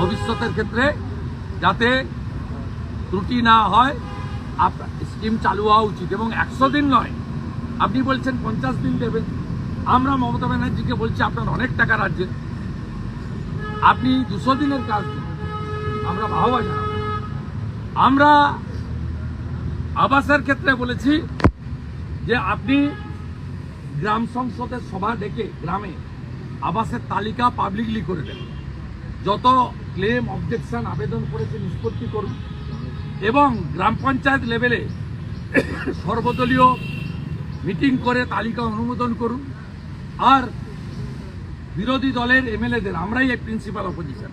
ভবিষ্যতের ক্ষেত্রে যাতে ত্রুটি না হয় আপনার স্কিম চালু হওয়া উচিত। এবং একশো দিন নয়, আপনি বলছেন পঞ্চাশ দিন দেবেন। আমরা মমতা ব্যানার্জিকে বলছি, আপনার অনেক টাকা রাজ্যে। আপনি দুশো দিনের কাজ আমরা বাহবা জানাব। আমরা আবাসের ক্ষেত্রে বলেছি যে আপনি গ্রাম সংসদের সভা ডেকে গ্রামে আবাসের তালিকা পাবলিকলি করে দেন। যত ক্লেম, অবজেকশন, আবেদন করেছে, নিষ্পত্তি করুন। এবং গ্রাম পঞ্চায়েত লেভেলে সর্বদলীয় মিটিং করে তালিকা অনুমোদন করুন। আর বিরোধী দলের এমএলএদের, আমরাই এই প্রিন্সিপাল অপোজিশন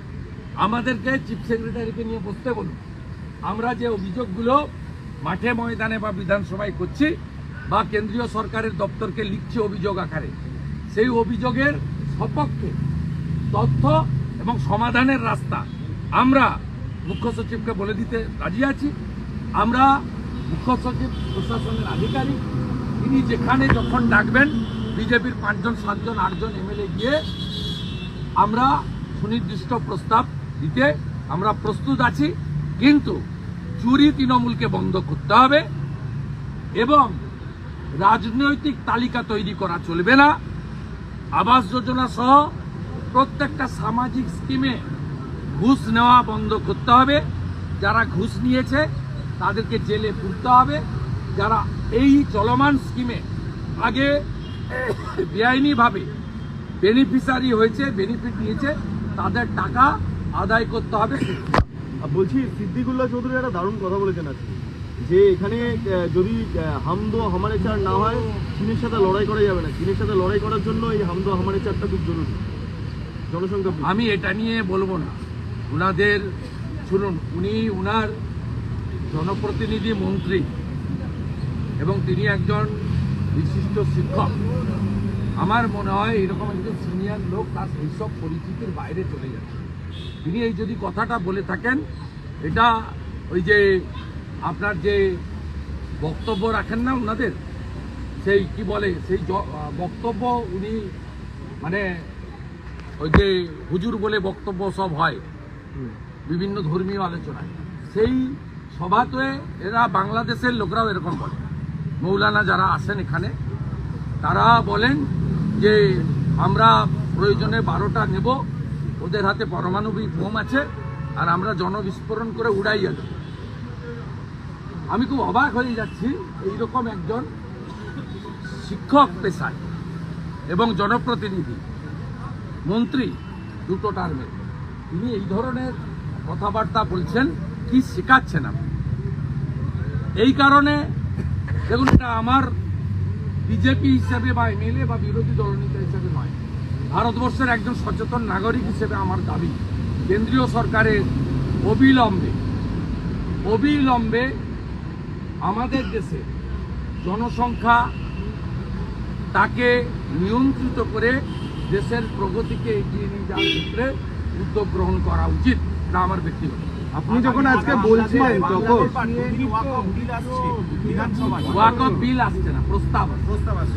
আমাদেরকে চিফ সেক্রেটারিকে নিয়ে বসতে বলুন। আমরা যে অভিযোগগুলো মাঠে ময়দানে বা বিধানসভায় করছি বা কেন্দ্রীয় সরকারের দপ্তরকে লিখছি অভিযোগ আকারে, সেই অভিযোগের সপক্ষে তথ্য এবং সমাধানের রাস্তা। আমরা মুখ্য সচিবকে বলে দিতে রাজি আছি। আমরা মুখ্য সচিব, প্রশাসনের আধিকারিক, তিনি যেখানে যখন ডাকবেন, বিজেপির পাঁচজন, সাতজন, আটজন এমএলএ গিয়ে আমরা সুনির্দিষ্ট প্রস্তাব দিতে আমরা প্রস্তুত আছি। কিন্তু চুরি তৃণমূলকে বন্ধ করতে হবে এবং রাজনৈতিক তালিকা তৈরি করা চলবে না। আবাস যোজনা সহ প্রত্যেকটা সামাজিক স্কিমে ঘুষ নেওয়া বন্ধ করতে হবে। যারা ঘুষ নিয়েছে, তাদেরকে জেলে পুরতে হবে। যারা এই চলমান স্কিমে আগে বেআইনিভাবে বেনিফিশিয়ারি হয়েছে, বেনিফিট নিয়েছে, তাদের টাকা আদায় করতে হবে। বলছি, সিদ্দিকুল্লাহ চৌধুরী একটা দারুণ কথা বলেছেন আজকে। যে এখানে যদি হামদো হামারে চার না হয়, চীনের সাথে লড়াই করা যাবে না। চীনের সাথে লড়াই করার জন্য এই হামদো হামারে চারটা খুব জরুরি। আমি এটা নিয়ে বলব না। ওনাদের শুনুন, উনি উনার জনপ্রতিনিধি মন্ত্রী এবং তিনি একজন বিশিষ্ট শিক্ষক। আমার মনে হয় এরকম একজন সিনিয়র লোক তার এইসব পরিচিতির বাইরে চলে যাচ্ছে। তিনি এই যদি কথাটা বলে থাকেন, এটা ওই যে আপনার যে বক্তব্য রাখেন না ওনাদের সেই কি বলে, সেই বক্তব্য উনি মানে ওই যে হুজুর বলে বক্তব্য সব হয়। বিভিন্ন ধর্মীয় আলোচনায়। সেই সভাতে এরা বাংলাদেশের লোকরাও এরকম বলে। মৌলানা যারা আসেন এখানে তারা বলেন যে আমরা প্রয়োজনে বারোটা নেব ওদের হাতে পারমাণবিক বোম আছে আর আমরা জনবিস্ফোরণ করে উড়াই যাব আমি খুব অবাক হয়ে যাচ্ছি এইরকম একজন শিক্ষক পেশায় এবং জনপ্রতিনিধি। মন্ত্রী, দুটো টার্মে তিনি এই ধরনের কথাবার্তা বলছেন, কি শেখাচ্ছেন আপনি? এই কারণে, দেখুন, এটা আমার বিজেপি হিসেবে বা এমএলএ বা বিরোধী দলনেতা হিসেবে নয়। ভারতবর্ষের একজন সচেতন নাগরিক হিসেবে আমার দাবি, কেন্দ্রীয় সরকারের অবিলম্বে অবিলম্বে আমাদের দেশে জনসংখ্যা তাকে নিয়ন্ত্রিত করে দেশের প্রগতিকে এগিয়ে নিয়ে যাওয়ার ক্ষেত্রে উদ্যোগ গ্রহণ করা উচিত এটা আমার ব্যক্তিগত। আপনি যখন আজকে বলছেন তখন ওয়াক অফ বিল আসছে না প্রস্তাব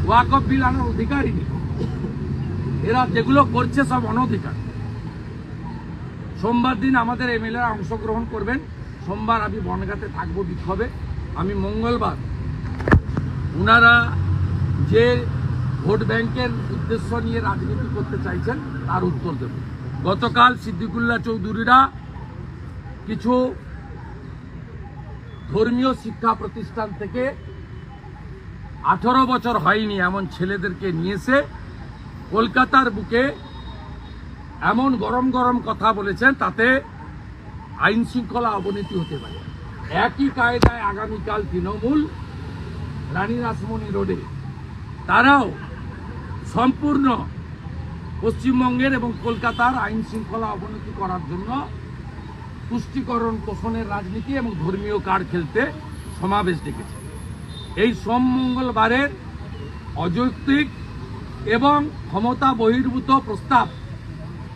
ওয়াক অফ বিল আনার অধিকারই নেই। এরা যেগুলো করছে সব অনধিকার। সোমবার দিন আমাদের এমএলএরা অংশগ্রহণ করবেন। সোমবার আমি বনগাতে থাকব বিক্ষোভে। আমি মঙ্গলবার ওনারা যে ভোট ব্যাংকের উদ্দেশ্য নিয়ে রাজনীতি করতে চাইছেন, তার উত্তর দেব। গতকাল সিদ্দিকুল্লাহ চৌধুরীরা কিছু ধর্মীয় শিক্ষা প্রতিষ্ঠান থেকে আঠারো বছর হয়নি এমন ছেলেদেরকে নিয়েছে। কলকাতার বুকে এমন গরম গরম কথা বলেছেন তাতে আইন শৃঙ্খলা অবনতি হতে পারে। একই কায়দায় আগামীকাল তৃণমূল রানী রাসমণি রোডে। তারাও সম্পূর্ণ পশ্চিমবঙ্গের এবং কলকাতার আইন শৃঙ্খলা অবনতি করার জন্য পুষ্টিকরণ পোষণের রাজনীতি এবং ধর্মীয় কার্ড খেলতে সমাবেশ ডেকেছে। এই সোম মঙ্গলবারের অযৌক্তিক এবং ক্ষমতা বহির্ভূত প্রস্তাব,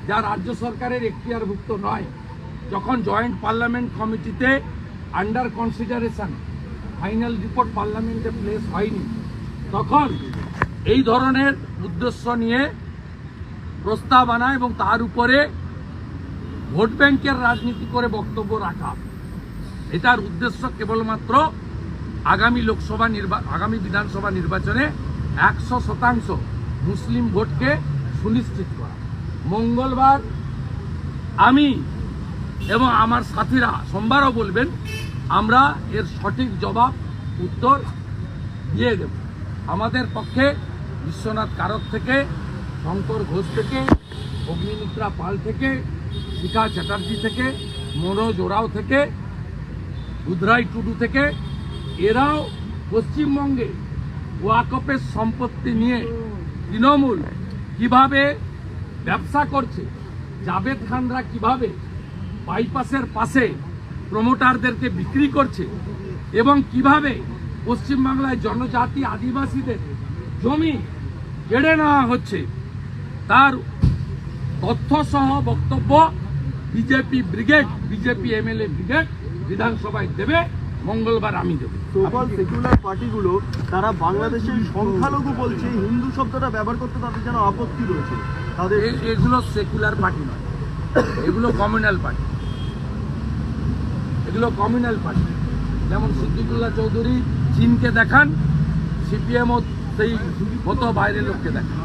যা রাজ্য সরকারের এখতিয়ারভুক্ত নয়, যখন জয়েন্ট পার্লামেন্ট কমিটিতে আন্ডার কনসিডারেশন, ফাইনাল রিপোর্ট পার্লামেন্টে প্লেস হয়নি, তখন এই ধরনের উদ্দেশ্য নিয়ে প্রস্তাব আনা এবং তার উপরে ভোট ব্যাংকের রাজনীতি করে বক্তব্য রাখা। এটার উদ্দেশ্য কেবলমাত্র আগামী লোকসভা নির্বা, আগামী বিধানসভা নির্বাচনে একশো শতাংশ মুসলিম ভোটকে সুনিশ্চিত করা। মঙ্গলবার আমি এবং আমার সাথীরা সোমবারও বলবেন, আমরা এর সঠিক জবাব, উত্তর দিয়ে দেব। আমাদের পক্ষে বিশ্বনাথ কারক থেকে, শঙ্কর ঘোষ থেকে, অগ্নিমিত্রা পাল থেকে, শিখা চ্যাটার্জি থেকে, মনোজ ওরাও থেকে বুধরাই টুডু থেকে, এরাও পশ্চিমবঙ্গে ওয়াকপের সম্পত্তি নিয়ে তৃণমূল কীভাবে ব্যবসা করছে জাভেদ খানরা কীভাবে বাইপাসের পাশে প্রমোটারদেরকে বিক্রি করছে এবং কীভাবে পশ্চিমবাংলায় জনজাতি আদিবাসীদের জমি কেড়ে নেওয়া হচ্ছে। তার তথ্য সহ বক্তব্য BJP brigade BJP MLA brigade বিধানসভায় দেবে মঙ্গলবার আমি দেবো। সোকল সেকুলার পার্টিগুলো তারা বাংলাদেশের সংখ্যালঘু বলছে হিন্দু শব্দটা ব্যবহার করতে তাদের যেন আপত্তি রয়েছে। তাদের এগুলো সেকুলার পার্টি নয়। এগুলো কমিউনাল পার্টি এগুলো কমিউনাল পার্টি যেমন সিদ্দিকুল্লাহ চৌধুরী চীনকে দেখান সিপিএম সেই মতো বাইরের লোককে দেখান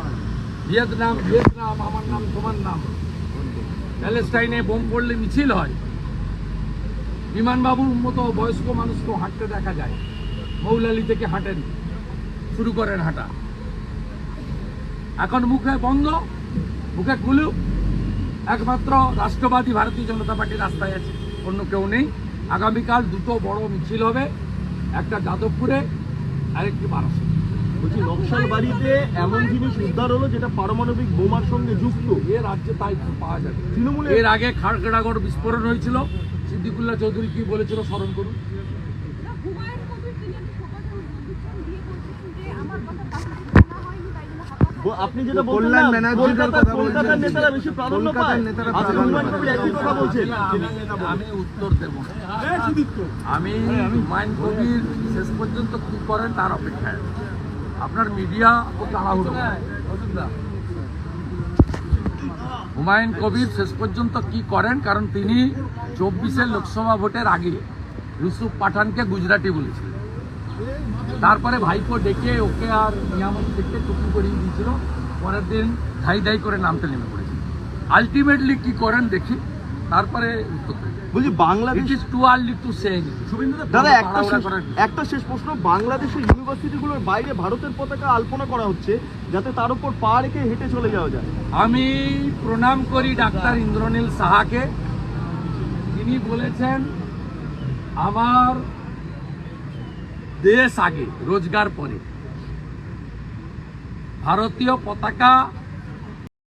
ভিয়েতনাম ভিয়েতনাম, আমার নাম, তোমার নাম। প্যালেস্টাইনে বোম পড়লে মিছিল হয়। বিমানবাবুর মতো বয়স্ক মানুষকেও হাঁটতে দেখা যায়। মৌলালি থেকে হাঁটেন। শুরু করেন হাঁটা। এখন মুখে বন্ধ, মুখে খুলুক একমাত্র রাষ্ট্রবাদী ভারতীয় জনতা পার্টি রাস্তায় আছে। অন্য কেউ নেই। আগামীকাল দুটো বড় মিছিল হবে। একটা যাদবপুরে আরেকটি বারাসত। বলছি নকশাল বাড়িতে এমন জিনিস উদ্ধার হলো যেটা পারমাণবিক বোমার সঙ্গে যুক্ত? এ রাজ্যে তাই পাওয়া যাবে। এর আগে খাড়গড়াগড় বিস্ফোরণ হয়েছিল। সিদ্দিকুল্লাহ চৌধুরী কি বলেছিল স্মরণ করুন। আপনি যেটা কল্যাণ কলকাতার কথা বলছেন। নেতারা বেশি প্রাধান্য পায়। নেতারা হুমায়ুন কবির একই কথা বলছেন। আমি- উত্তর দেব আমি হুমায়ুন কবির শেষ পর্যন্ত কি করেন তার অপেক্ষায়। আপনার মিডিয়া হুমায়ুন কবির শেষ পর্যন্ত কি করেন? কারণ তিনি চব্বিশের লোকসভা ভোটের আগে ইউসুফ পাঠানকে গুজরাটি বলেছিলেন। তারপরে ভাইপো ডেকে ওকে আর নিয়ামত থেকে টুপি করিয়ে দিয়েছিল। পরের দিন ধাই ধাই করে নামতে নেমে পড়েছিল আলটিমেটলি কি করেন দেখি। তারপরে। বলছি it Bangladesh is too early to say দাদা একটা শেষ একটা শেষ প্রশ্ন। বাংলাদেশের ইউনিভার্সিটিগুলোর বাইরে ভারতের পতাকা আলপনা করা হচ্ছে যাতে তার উপর পা রেখে হেঁটে চলে যাওয়া যায়। আমি প্রণাম করি ডাক্তার ইন্দ্রনীল সাহাকে। তিনি বলেছেন আমার দেশ আগে রোজগার পরে। ভারতীয় পতাকা